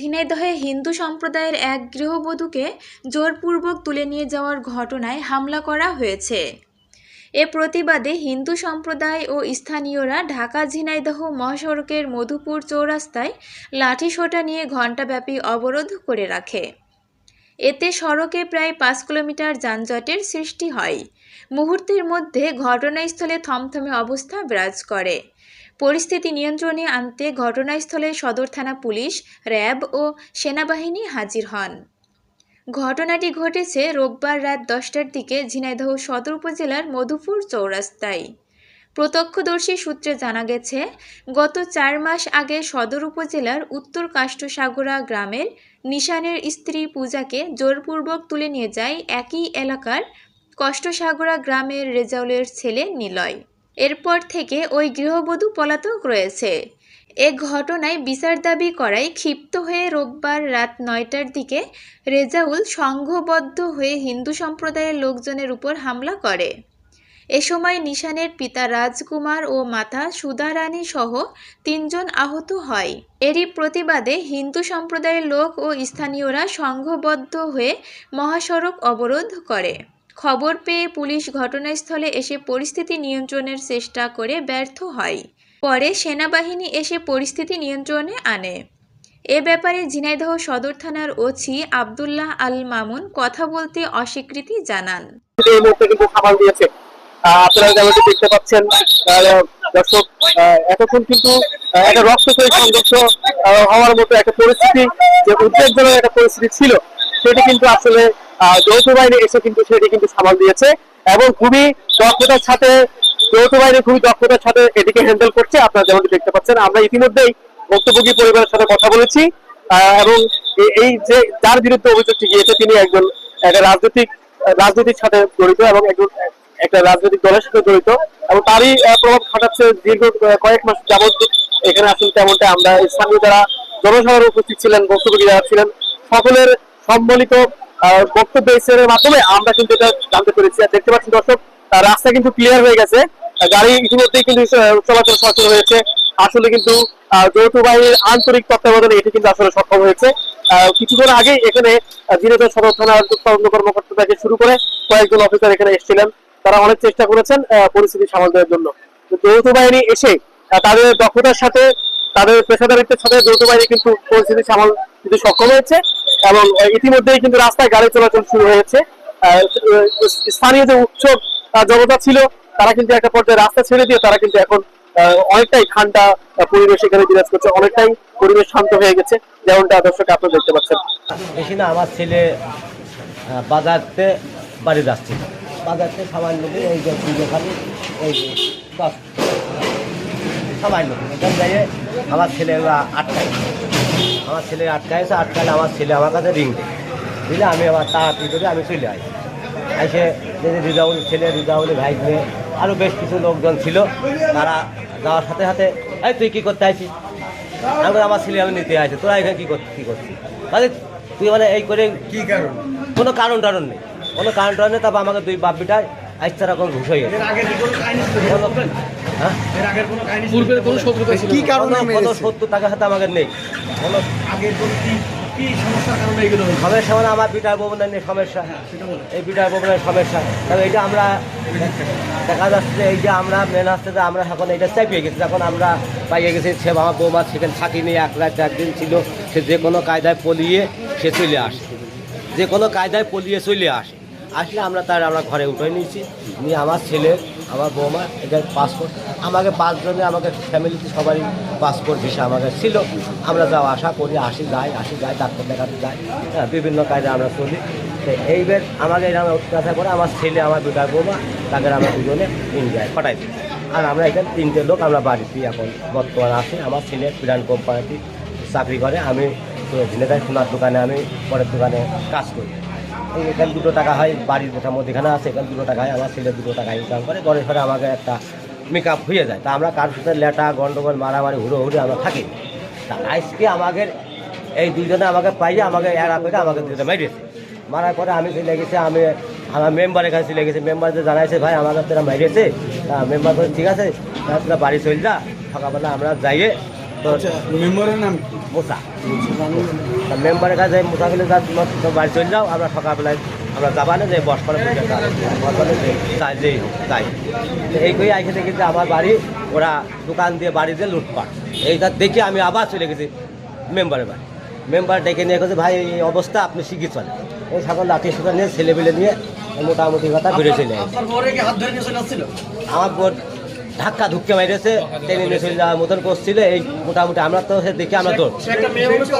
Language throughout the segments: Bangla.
ঝিনাইদহে হিন্দু সম্প্রদায়ের এক গৃহবধূকে জোরপূর্বক তুলে নিয়ে যাওয়ার ঘটনায় হামলা করা হয়েছে। এ প্রতিবাদে হিন্দু সম্প্রদায় ও স্থানীয়রা ঢাকা, ঝিনাইদহ মহাসড়কের মধুপুর চৌরাস্তায় লাঠিসোঁটা নিয়ে ঘণ্টাব্যাপী অবরোধ করে রাখে। এতে সড়কে প্রায় পাঁচ কিলোমিটার যানজটের সৃষ্টি হয়। মুহূর্তের মধ্যে ঘটনাস্থলে থমথমে অবস্থা বিরাজ করে। পরিস্থিতি নিয়ন্ত্রণে আনতে ঘটনাস্থলে সদর থানা পুলিশ, র্যাব ও সেনাবাহিনী হাজির হন। ঘটনাটি ঘটেছে রোববার রাত দশটার দিকে ঝিনাইদহ সদর উপজেলার মধুপুর চৌরাস্তায়। প্রত্যক্ষদর্শী সূত্রে জানা গেছে, গত চার মাস আগে সদর উপজেলার উত্তর কাষ্টসাগরা গ্রামের নিশানের স্ত্রী পূজাকে জোরপূর্বক তুলে নিয়ে যায় একই এলাকার কষ্টসাগরা গ্রামের রেজাউলের ছেলে নিলয়। এরপর থেকে ওই গৃহবধূ পলাতক রয়েছে। এ ঘটনায় বিচার দাবি করায় ক্ষিপ্ত হয়ে রোববার রাত নয়টার দিকে রেজাউল সংঘবদ্ধ হয়ে হিন্দু সম্প্রদায়ের লোকজনের উপর হামলা করে। এ সময় নিশানের পিতা রাজকুমার ও মাতা সুধারানী সহ তিনজন আহত হয়। এরই প্রতিবাদে হিন্দু সম্প্রদায়ের লোক ও স্থানীয়রা সংঘবদ্ধ হয়ে মহাসড়ক অবরোধ করে। খবর পেয়ে পুলিশ ঘটনাস্থলে এসে পরিস্থিতি নিয়ন্ত্রণের চেষ্টা করে ব্যর্থ হয়। পরে সেনাবাহিনী এসে পরিস্থিতি নিয়ন্ত্রণে আনে। এ ব্যাপারে ঝিনাইদহ সদর থানার ওসি আবদুল্লাহ আল মামুন কথা বলতে অস্বীকৃতি জানান। আপনারা যেমনটি দেখতে পাচ্ছেন ছিল, সেটি কিন্তু আসলে যৌথ বাহিনী এসে কিন্তু সেটি কিন্তু সামাল দিয়েছে এবং খুবই দক্ষতার সাথে যৌথ বাহিনী খুবই দক্ষতার সাথে এটিকে হ্যান্ডেল করছে। আপনারা যেমনটি দেখতে পাচ্ছেন, আমরা ইতিমধ্যেই ভুক্তভোগী পরিবারের সাথে কথা বলেছি এবং এই যে যার বিরুদ্ধে অভিযোগটি গিয়েছে, তিনি একজন একটা রাজনৈতিক রাজনীতির সাথে জড়িত এবং একজন একটা রাজনৈতিক দলের সাথে জড়িত এবং তারই প্রভাব খাটাচ্ছে দীর্ঘ কয়েক মাস যাবত এখানে আসলে তেমনটা আমরা। স্থানীয় যারা জনসাধারণ উপস্থিত ছিলেন বক্তব্য যারা ছিলেন, সকলের সম্মিলিত বক্তব্য মাধ্যমে আমরা কিন্তু এটা জানতে পেরেছি। আর দেখতে দর্শক রাস্তা কিন্তু ক্লিয়ার হয়ে গেছে। গাড়ি ইতিমধ্যেই কিন্তু চলাচল সচল হয়েছে। আসলে কিন্তু যৌথ বাহিনীর আন্তরিক তত্ত্বাবধানে এটি কিন্তু আসলে সক্ষম হয়েছে। আগে এখানে জিনেদা সদর থানার তদন্ত কর্মকর্তা থেকে শুরু করে কয়েকজন অফিসার এখানে এসেছিলেন। তারা অনেক চেষ্টা করেছেন পরিস্থিতি সামাল দেওয়ার জন্য। যৌথ বাহিনী এসে তাদের দক্ষতার সাথে, তাদের পেশাদারিত্বের সাথে যৌথ বাহিনী কিন্তু পরিস্থিতি সামাল দিতে সক্ষম হয়েছে এবং ইতিমধ্যেই কিন্তু রাস্তায় গাড়ি চলাচল শুরু হয়েছে। স্থানীয় যে উৎসব জনতা ছিল, তারা কিন্তু একটা পর্যায়ে রাস্তা ছেড়ে দিয়ে তারা কিন্তু এখন অনেকটাই ঠান্ডা পরিবেশ এখানে বিরাজ করছে, অনেকটাই পরিবেশ শান্ত হয়ে গেছে। যেমনটা দর্শক আপনারা দেখতে পাচ্ছেন। বেশি না, আমার ছেলে বাজারতে বাড়ি যাচ্ছে। বাজারতে সামান্য নিয়ে এই যে এই যে এখান যাইয়ে আমার ছেলে ওরা আটকায় আমার ছেলে আটকায় আটকাইছে আটকালে আমার ছেলে আমার কাছে রিং দেয়। দিলে আমি আবার তাড়াতাড়ি করে আমি চলে আসি এসে যে রিজাউল ছেলে রিজাউলের ভাই মেয়ে আরও বেশ কিছু লোকজন ছিল। তারা যাওয়ার সাথে সাথে এই তুই কী করতে আসিস আমি আমার ছেলে আমি নিতে আসি। তোরা এখানে কী করছিস কী করছিস? মানে তুই মানে এই করে কি কারণ? কোনো কারণ টারণ নেই। কোনো কারণ টারণ নেই তারপর আমাকে দুই বাপ বিটায় আইসা রকম ঘুষ হয়ে গেছে। হ্যাঁ? পূর্বের কোনো শত্রুতা ছিল কি কারণে কোনো-? সত্তর টাকা হাতে আমাকে নেই। আগের কোনো কি কি সমস্যার কারণে এগুলো সমস্যা মানে আমার বিটার ভবনের নিয়ে সমস্যা এই বিটার ভবনের সমস্যা তবে এইটা আমরা দেখা যাচ্ছে যে এই যে আমরা মেন আসতে যে আমরা এখন এটা চাপিয়ে গেছি। এখন আমরা পাইয়ে গেছি সে আমার বৌমা সেখানে থাকিনি এক রাত একদিন ছিল সে যে কোনো কায়দায় পলিয়ে সে চলে আসে। যে কোনো কায়দায় পলিয়ে চলে আসে। আসলে আমরা তার আমরা ঘরে উঠে নিয়েছি। নিয়ে আমার ছেলে আমার বৌমা, এদের পাসপোর্ট আমাকে পাঁচজনে, আমাকে ফ্যামিলিতে সবারই পাসপোর্ট ভিসা আমাকে ছিল। আমরা যাওয়া আশা করি, আসি, যাই আসি, যাই, ডাক্তার দেখাতে যাই। হ্যাঁ বিভিন্ন কায়দায় আমরা চলি। তো এইবার আমাকে এরকম অত্যাচার করে, আমার ছেলে, আমার দুটার বৌমা, তাদের আমরা দুজনে ইন্ডিয়ায় পাঠাই দিই। আর আমরা এখানে তিনটে লোক আমরা বাড়িতে এখন বর্তমানে আছি। আমার ছেলে প্রাণ কোম্পানিতে চাকরি করে। আমি ঝিনেদার সোনার দোকানে, আমি পরের দোকানে কাজ করি। এখানে দুটো টাকা হয়, বাড়ির যেটা মধ্যেখানে আছে, এখানে দুটো টাকা হয়, আমার ছেলে দুটো টাকা ইনকাম করে ঘরে ঘরে আমাকে একটা মেকআপ হয়ে যায়। তা আমরা কার সাথে লেটা গন্ডগোল, মারামারি হুড়ো হুড়ে আমরা থাকি? তা আজকে আমাদের এই দুজনে আমাকে পাইয়ে আমাকে এরা করে আমাকে দুজনে মেরেছে মারার পরে আমি চলে গেছি, আমি আমার মেম্বারের কাছে চলে গেছি। মেম্বার যে জানাইছে, ভাই, আমাকে তোরা মেরেছে তা মেম্বার ঠিক আছে তোরা বাড়ি চলে যা, সকালবেলা আমরা যাইয়ে মেম্বারের নাম কি? মোসা। মেম্বারের কাছে যা তো বাড়ি চলে যাও আমরা সকালবেলায় আমরা যাবা না যে বস করে পূজা করে যে যেই হোক তাই। এই করে আইসে দেখি যে আমার বাড়ি ওরা দোকান দিয়ে বাড়ি দিয়ে লুটপাট। এইটা দেখে আমি আবার চলে গেছি মেম্বারের বাড়ি। মেম্বার ডেকে নিয়ে গেছে ভাই এই অবস্থা আপনি শিখিয়ে চলে এই সকল লাঠি সুতা নিয়ে ছেলেবেলে নিয়ে মোটামুটি কথা বেড়ে চলে আমার বোন ধাক্কা ধুক্কে মেরেছে টেনে নিয়ে চলে যাওয়ার মতন করছিল। এই মোটামুটি আমরা তো দেখে আমরা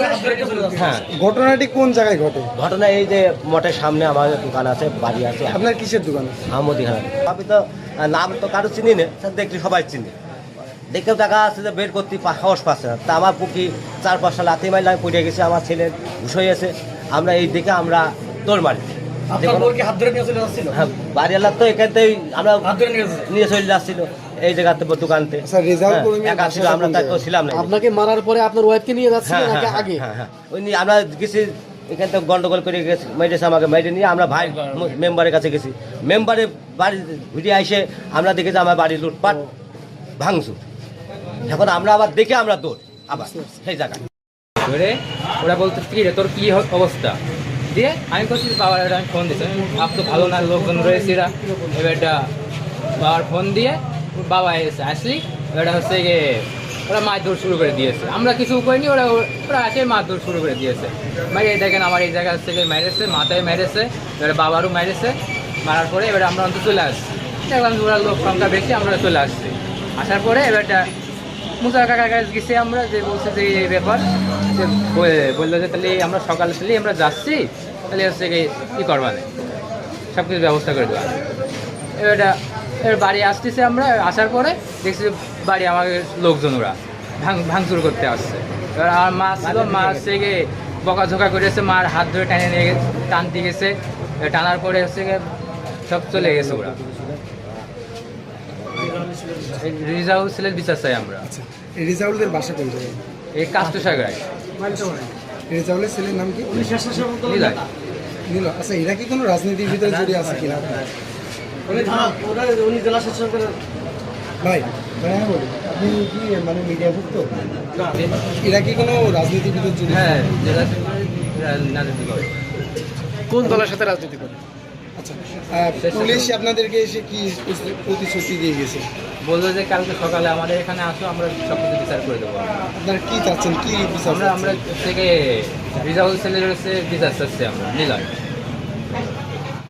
আসছিল হ্যাঁ। ঘটনাটি কোন জায়গায় ঘটে? ঘটনা এই যে মঠের সামনে আমাদের দোকান আছে বাড়ি আছে। আপনার কিসের দোকান আমদিখানা আমি তো নাম তো কারও চিনি না দেখলে সবাই চিনি। দেখেও দেখা আছে যে বের করতে সাহস পাচ্ছে না। তা আমার পুকি চার পাঁচটা লাথি মাইলে আমি পড়ে গেছি আমার ছেলে ঘুষ হয়ে গেছে। আমরা এই দিকে আমরা দৌড় মারি। আপনার বউর কি হাত ধরে নিয়ে চলে হ্যাঁ বাড়িওয়ালা তো এখান আমরা নিয়ে চলে যাচ্ছিল এই জায়গাতে দোকানতে। আচ্ছা, হ্যাঁ, আমরা? ছিলাম না আপনাকে মারার পরে আপনার ওয়াইফকে নিয়ে যাচ্ছিল হ্যাঁ, নাকি হ্যাঁ, আগে? হ্যাঁ, হ্যাঁ। ওই নিয়ে আমরা গেছি এখান থেকে গন্ডগোল করে গেছি মেরেছে আমাকে মেরে নিয়ে আমরা ভাই মেম্বারের কাছে গেছি। মেম্বারের বাড়ি ঘুরে এসে আমরা দেখেছি আমার বাড়ি লুটপাট ভাঙচুর। এখন আমরা আবার দেখে আমরা দৌড় আবার সেই জায়গায়। ধরে ওরা বলতে কি রে তোর কি অবস্থা? দিয়ে আমি করছি বাবার একটা আমি ফোন দিচ্ছি আপ তো ভালো না, লোকজন রয়েছে এরা। এবার বাবার ফোন দিয়ে বাবা এসে আসলি। এটা হচ্ছে গিয়ে ওরা মাছ ধর শুরু করে দিয়েছে। আমরা কিছু করিনি, ওরা ওরা আসে মাছ ধর শুরু করে দিয়েছে। ভাই এই দেখেন আমার এই জায়গা থেকে মেরেছে মাথায় মেরেছে এবারে বাবারও মেরেছে মারার পরে এবারে আমরা অন্তত চলে আসছি। দেখলাম ওরা লোক সংখ্যা বেশি, আমরা চলে আসছি। আসার পরে এবারটা মুসার কাকার কাছে গেছি আমরা যে বলছে যে এই ব্যাপার বলল যে তাহলে আমরা সকালে তাহলে আমরা যাচ্ছি তাহলে হচ্ছে কি করবা না। সব কিছু ব্যবস্থা করে দেওয়া এবারটা এবার বাড়ি আসতেছে আমরা আসার পরে দেখছি বাড়ি আমাকে লোকজন ওরা ভাঙ ভাঙচুর করতে আসছে। এবার আমার মা ছিল মা হচ্ছে গিয়ে বকাঝোকা করেছে মার হাত ধরে টানে নিয়ে গেছে টানতে গেছে। টানার পরে হচ্ছে গিয়ে সব চলে গেছে ওরা। রিজাউল ছেলের বিচার চাই আমরা। আচ্ছা রেজাউলদের বাসা কোন জায়গায়? এই কাস্ট সাগরায় রেজাউলের ছেলের নাম কি? নীল আচ্ছা এরা কি কোনো রাজনীতির ভিতরে জড়িয়ে আছে কিনা? উনি ওরা উনি জেলা শাসক ভাই ভাই আমি বলি আপনি কি মানে মিডিয়া ভুক্ত এরা কি কোনো রাজনীতির ভিতরে জড়িয়ে হ্যাঁ কোন দলের সাথে রাজনীতি করে? আচ্ছা পুলিশ আপনাদেরকে এসে কি প্রতিশ্রুতি দিয়ে গেছে? বলল যে কালকে সকালে আমাদের এখানে আসো আমরা সব কিছু বিচার করে দেবো। আপনারা কি চাচ্ছেন? কি আমরা আমরা থেকে রিজাউল সেলের হচ্ছে বিচার চাচ্ছি আমরা নিলয়।